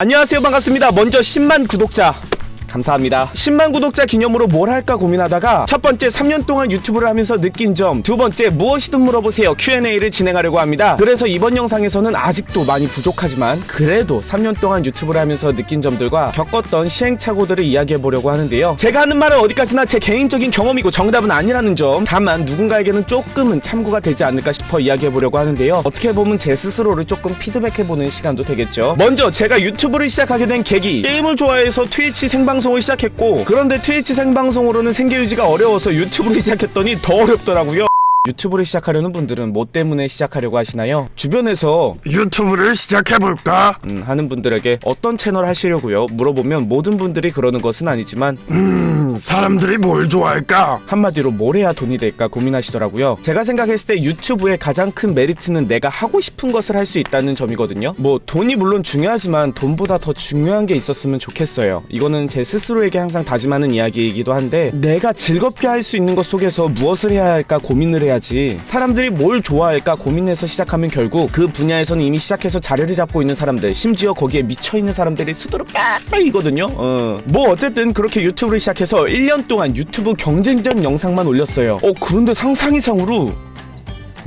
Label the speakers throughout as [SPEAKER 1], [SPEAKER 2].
[SPEAKER 1] 안녕하세요. 반갑습니다. 먼저 10만 구독자 감사합니다. 10만 구독자 기념으로 뭘 할까 고민하다가 첫 번째 3년 동안 유튜브를 하면서 느낀 점 두 번째 무엇이든 물어보세요. Q&A를 진행하려고 합니다. 그래서 이번 영상에서는 아직도 많이 부족하지만 그래도 3년 동안 유튜브를 하면서 느낀 점들과 겪었던 시행착오들을 이야기해 보려고 하는데요. 제가 하는 말은 어디까지나 제 개인적인 경험이고 정답은 아니라는 점. 다만 누군가에게는 조금은 참고가 되지 않을까 싶어 이야기해 보려고 하는데요. 어떻게 보면 제 스스로를 조금 피드백해 보는 시간도 되겠죠. 먼저 제가 유튜브를 시작하게 된 계기. 게임을 좋아해서 트위치 생방 송을 시작했고 그런데 트위치 생방송으로는 생계 유지가 어려워서 유튜브를 시작했더니 더 어렵더라고요 유튜브를 시작하려는 분들은 뭐 때문에 시작하려고 하시나요? 주변에서
[SPEAKER 2] 유튜브를 시작해볼까?
[SPEAKER 1] 음, 하는 분들에게 어떤 채널 하시려고요? 물어보면 모든 분들이 그러는 것은 아니지만
[SPEAKER 2] 음, 사람들이 뭘 좋아할까?
[SPEAKER 1] 한마디로 뭘 해야 돈이 될까 고민하시더라고요. 제가 생각했을 때 유튜브의 가장 큰 메리트는 내가 하고 싶은 것을 할 수 있다는 점이거든요. 뭐 돈이 물론 중요하지만 돈보다 더 중요한 게 있었으면 좋겠어요. 이거는 제 스스로에게 항상 다짐하는 이야기이기도 한데 내가 즐겁게 할 수 있는 것 속에서 무엇을 해야 할까 고민을 해 야지. 사람들이 뭘 좋아할까 고민해서 시작하면 결국 그 분야에서는 이미 시작해서 자리를 잡고 있는 사람들, 심지어 거기에 미쳐 있는 사람들이 수두로 빡빡이거든요. 어. 뭐 어쨌든 그렇게 유튜브를 시작해서 1년 동안 유튜브 경쟁전 영상만 올렸어요. 어 그런데 상상 이상으로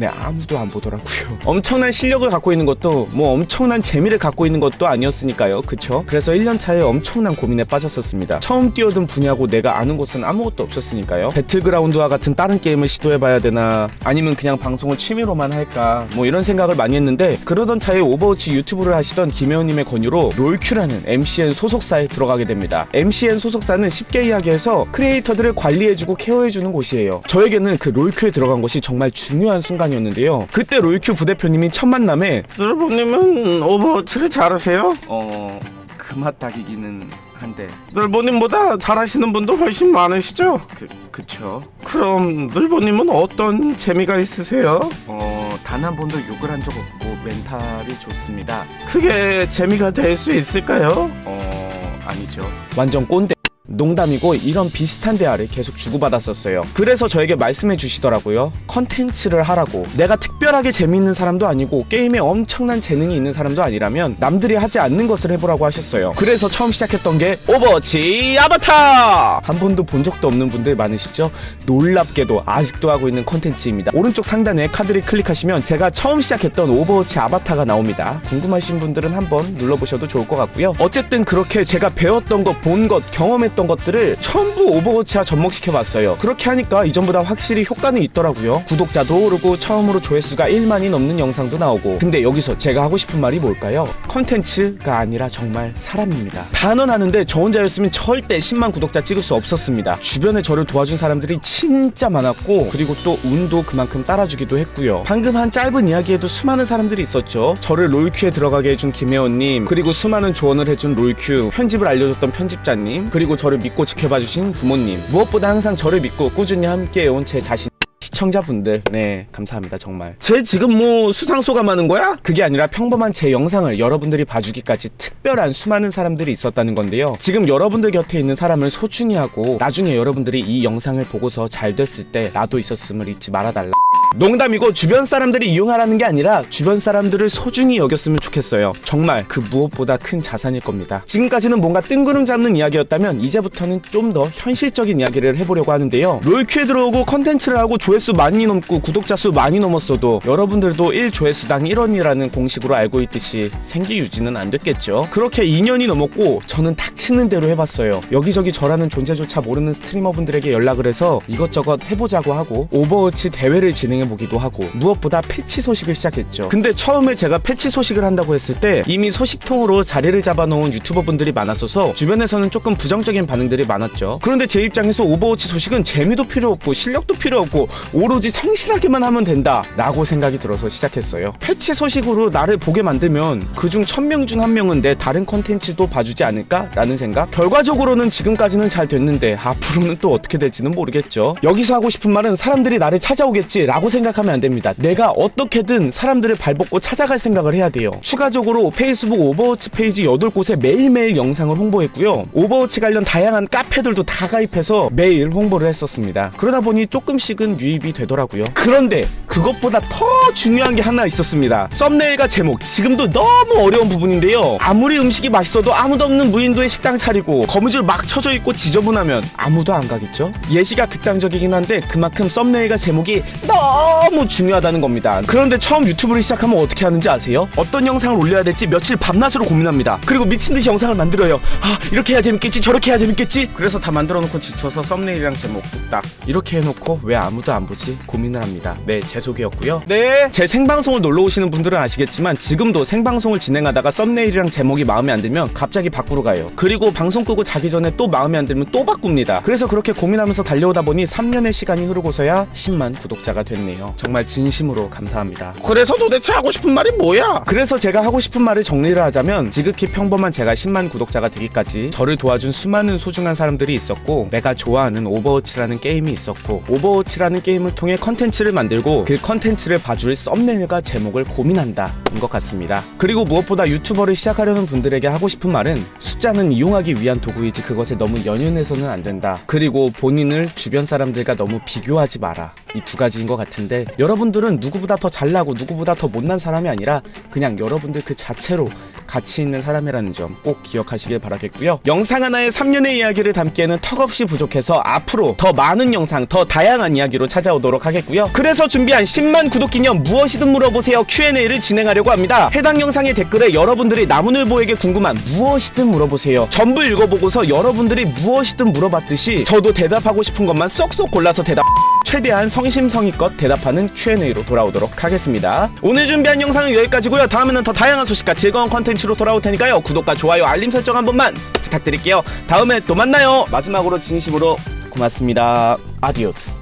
[SPEAKER 1] 네 아무도 안 보더라고요. 엄청난 실력을 갖고 있는 것도 뭐 엄청난 재미를 갖고 있는 것도 아니었으니까요. 그쵸? 그래서 1년 차에 엄청난 고민에 빠졌었습니다. 처음 뛰어든 분야고 내가 아는 곳은 아무것도 없었으니까요. 배틀그라운드와 같은 다른 게임을 시도해봐야 되나 아니면 그냥 방송을 취미로만 할까 뭐 이런 생각을 많이 했는데 그러던 차에 오버워치 유튜브를 하시던 김혜원님의 권유로 롤큐라는 MCN 소속사에 들어가게 됩니다. MCN 소속사는 쉽게 이야기해서 크리에이터들을 관리해주고 케어해주는 곳이에요. 저에게는 그 롤큐에 들어간 것이 정말 중요한 순간이었 는데요 그때 롤큐 부대표님이 첫 만남에
[SPEAKER 2] 늘보님은 오버워치를 잘하세요?
[SPEAKER 1] 어... 그맛 닭이기는 한데
[SPEAKER 2] 늘보님보다 잘하시는 분도 훨씬 많으시죠?
[SPEAKER 1] 그... 그쵸
[SPEAKER 2] 그럼 늘보님은 어떤 재미가 있으세요?
[SPEAKER 1] 어... 단 한 번도 욕을 한 적 없고 멘탈이 좋습니다
[SPEAKER 2] 그게 재미가 될 수 있을까요?
[SPEAKER 1] 어... 아니죠 완전 꼰대 농담이고 이런 비슷한 대화를 계속 주고받았었어요. 그래서 저에게 말씀해 주시더라고요. 컨텐츠를 하라고. 내가 특별하게 재미있는 사람도 아니고 게임에 엄청난 재능이 있는 사람도 아니라면 남들이 하지 않는 것을 해보라고 하셨어요. 그래서 처음 시작했던 게 오버워치 아바타! 한 번도 본 적도 없는 분들 많으시죠? 놀랍게도 아직도 하고 있는 컨텐츠입니다. 오른쪽 상단에 카드를 클릭하시면 제가 처음 시작했던 오버워치 아바타가 나옵니다. 궁금하신 분들은 한번 눌러보셔도 좋을 것 같고요. 어쨌든 그렇게 제가 배웠던 것, 본 것, 경험했 던 것들을 전부 오버워치와 접목시켜봤어요. 그렇게 하니까 이전보다 확실히 효과는 있더라고요. 구독자도 오르고 처음으로 조회수가 1만이 넘는 영상도 나오고 근데 여기서 제가 하고 싶은 말이 뭘까요? 컨텐츠가 아니라 정말 사람입니다. 단언하는데 저 혼자였으면 절대 10만 구독자 찍을 수 없었습니다. 주변에 저를 도와준 사람들이 진짜 많았고 그리고 또 운도 그만큼 따라주기도 했고요. 방금 한 짧은 이야기에도 수많은 사람들이 있었죠. 저를 롤큐에 들어가게 해준 김혜원님 그리고 수많은 조언을 해준 롤큐 편집을 알려줬던 편집자님 그리고 저를 믿고 지켜봐 주신 부모님. 무엇보다 항상 저를 믿고 꾸준히 함께 해온 제 자신 시청자분들. 네 감사합니다 정말. 제 지금 뭐 수상 소감하는 거야? 그게 아니라 평범한 제 영상을 여러분들이 봐주기까지 특별한 수많은 사람들이 있었다는 건데요. 지금 여러분들 곁에 있는 사람을 소중히 하고 나중에 여러분들이 이 영상을 보고서 잘 됐을 때 나도 있었음을 잊지 말아달라 농담이고 주변 사람들이 이용하라는 게 아니라 주변 사람들을 소중히 여겼으면 좋겠어요. 정말 그 무엇보다 큰 자산일 겁니다. 지금까지는 뭔가 뜬구름 잡는 이야기였다면 이제부터는 좀 더 현실적인 이야기를 해보려고 하는데요. 롤큐에 들어오고 컨텐츠를 하고 조회수 많이 넘고 구독자 수 많이 넘었어도 여러분들도 1조회수당 1원이라는 공식으로 알고 있듯이 생기 유지는 안 됐겠죠. 그렇게 2년이 넘었고 저는 닥치는 대로 해봤어요. 여기저기 저라는 존재조차 모르는 스트리머분들에게 연락을 해서 이것저것 해보자고 하고 오버워치 대회를 진행 보기도 하고 무엇보다 패치 소식을 시작했죠. 근데 처음에 제가 패치 소식을 한다고 했을 때 이미 소식통으로 자리를 잡아놓은 유튜버 분들이 많았어서 주변에서는 조금 부정적인 반응들이 많았죠. 그런데 제 입장에서 오버워치 소식은 재미도 필요 없고 실력도 필요 없고 오로지 성실하게만 하면 된다 라고 생각이 들어서 시작했어요. 패치 소식으로 나를 보게 만들면 그중 천명중 한 명은 내 다른 컨텐츠도 봐주지 않을까 라는 생각. 결과적으로는 지금까지는 잘 됐는데 앞으로는 또 어떻게 될지는 모르겠죠. 여기서 하고 싶은 말은 사람들이 나를 찾아오겠지 라고 생각하면 안 됩니다. 내가 어떻게든 사람들을 발벗고 찾아갈 생각을 해야 돼요. 추가적으로 페이스북 오버워치 페이지 8곳에 매일매일 영상을 홍보했고요. 오버워치 관련 다양한 카페들도 다 가입해서 매일 홍보를 했었습니다. 그러다 보니 조금씩은 유입이 되더라고요. 그런데 그것보다 더 중요한 게 하나 있었습니다. 썸네일과 제목 지금도 너무 어려운 부분인데요. 아무리 음식이 맛있어도 아무도 없는 무인도에 식당 차리고 거무줄 막 쳐져 있고 지저분하면 아무도 안 가겠죠? 예시가 극단적이긴 한데 그만큼 썸네일과 제목이 너무 중요하다는 겁니다. 그런데 처음 유튜브를 시작하면 어떻게 하는지 아세요? 어떤 영상을 올려야 될지 며칠 밤낮으로 고민합니다. 그리고 미친 듯이 영상을 만들어요. 아 이렇게 해야 재밌겠지 저렇게 해야 재밌겠지 그래서 다 만들어 놓고 지쳐서 썸네일이랑 제목 뚝딱 이렇게 해놓고 왜 아무도 안 보지 고민을 합니다. 네 제 소개였고요. 네 제 생방송을 놀러 오시는 분들은 아시겠지만 지금도 생방송을 진행하다가 썸네일이랑 제목이 마음에 안 들면 갑자기 바꾸러 가요. 그리고 방송 끄고 자기 전에 또 마음에 안 들면 또 바꿉니다. 그래서 그렇게 고민하면서 달려오다 보니 3년의 시간이 흐르고서야 10만 구독자가 됐네요. 정말 진심으로 감사합니다.
[SPEAKER 2] 그래서 도대체 하고 싶은 말이 뭐야?
[SPEAKER 1] 그래서 제가 하고 싶은 말을 정리를 하자면 지극히 평범한 제가 10만 구독자가 되기까지 저를 도와준 수많은 소중한 사람들이 있었고 내가 좋아하는 오버워치라는 게임이 있었고 오버워치라는 게임을 통해 컨텐츠를 만들고 그 컨텐츠를 봐줄 썸네일과 제목을 고민한다 인것 같습니다. 그리고 무엇보다 유튜버를 시작하려는 분들에게 하고 싶은 말은 숫자는 이용하기 위한 도구이지 그것에 너무 연연해서는 안 된다. 그리고 본인을 주변 사람들과 너무 비교하지 마라. 이 두 가지인 것 같은데 여러분들은 누구보다 더 잘나고 누구보다 더 못난 사람이 아니라 그냥 여러분들 그 자체로 가치 있는 사람이라는 점 꼭 기억하시길 바라겠고요. 영상 하나에 3년의 이야기를 담기에는 턱없이 부족해서 앞으로 더 많은 영상, 더 다양한 이야기로 찾아오도록 하겠고요. 그래서 준비한 10만 구독 기념 무엇이든 물어보세요 Q&A를 진행하려고 합니다. 해당 영상의 댓글에 여러분들이 나무늘보에게 궁금한 무엇이든 물어보세요. 전부 읽어보고서 여러분들이 무엇이든 물어봤듯이 저도 대답하고 싶은 것만 쏙쏙 골라서 대답 최대한 성심성의껏 대답하는 Q&A로 돌아오도록 하겠습니다. 오늘 준비한 영상은 여기까지고요. 다음에는 더 다양한 소식과 즐거운 컨텐츠로 돌아올 테니까요. 구독과 좋아요, 알림 설정 한 번만 부탁드릴게요. 다음에 또 만나요. 마지막으로 진심으로 고맙습니다. 아디오스.